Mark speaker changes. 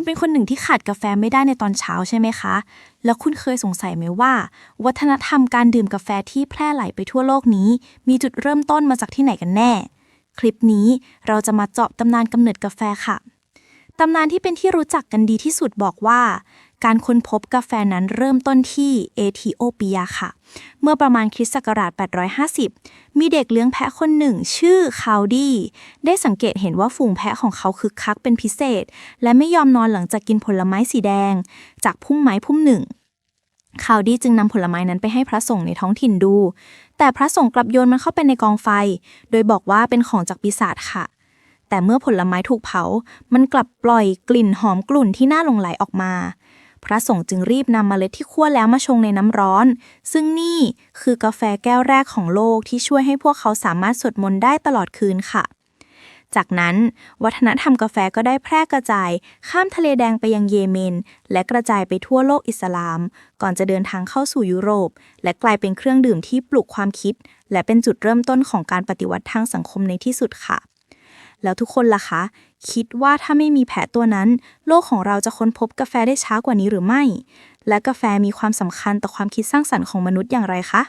Speaker 1: คุณเป็นคนหนึ่งที่ขาดกาแฟไม่ได้ในตอนเช้าใช่ไหมคะ แล้วคุณเคยสงสัยไหมว่า วัฒนธรรมการดื่มกาแฟที่แพร่หลายไปทั่วโลกนี้ มีจุดเริ่มต้นมาจากที่ไหนกันแน่ คลิปนี้เราจะมาเจาะตำนานกำเนิดกาแฟค่ะ ตำนานที่เป็นที่รู้จักกันดีที่สุดบอกว่า การค้นพบกาแฟนั้นเริ่มต้นที่เอธิโอเปียค่ะ เมื่อประมาณคริสต์ศักราช 850 มีเด็กเลี้ยงแพะคนหนึ่งชื่อคาวดี้ได้สังเกตเห็นว่าฝูงแพะของเขาคึกคักเป็นพิเศษ และไม่ยอมนอนหลังจากกินผลไม้สีแดง จากพุ่มไม้พุ่มหนึ่งคาวดี้จึงนำผลไม้นั้นไปให้พระสงฆ์ในท้องถิ่นดู แต่พระสงฆ์กลับโยนมันเข้าไปในกองไฟ โดยบอกว่าเป็นของจากปีศาจค่ะ แต่เมื่อผลไม้ถูกเผา มันกลับปล่อยกลิ่นหอมกลุ่นที่น่าหลงไหลออกมา พระสงฆ์จึงรีบนำเมล็ดที่คั่วแล้วมาชงในน้ำร้อน ซึ่งนี่คือกาแฟแก้วแรกของโลกที่ช่วยให้พวกเขาสามารถสวดมนต์ได้ตลอดคืนค่ะ จากนั้น วัฒนธรรมกาแฟก็ได้แพร่กระจาย ข้ามทะเลแดงไปยังเยเมน และกระจายไปทั่วโลกอิสลาม ก่อนจะเดินทางเข้าสู่ยุโรป และกลายเป็นเครื่องดื่มที่ปลุกความคิด และเป็นจุดเริ่มต้นของการปฏิวัติทางสังคมในที่สุดค่ะ แล้วทุกคนล่ะคะ คิดว่าถ้าไม่มีแผลตัวนั้น โลกของเราจะค้นพบกาแฟได้ช้ากว่านี้หรือไม่ และกาแฟมีความสำคัญต่อความคิดสร้างสรรค์ของมนุษย์อย่างไรคะ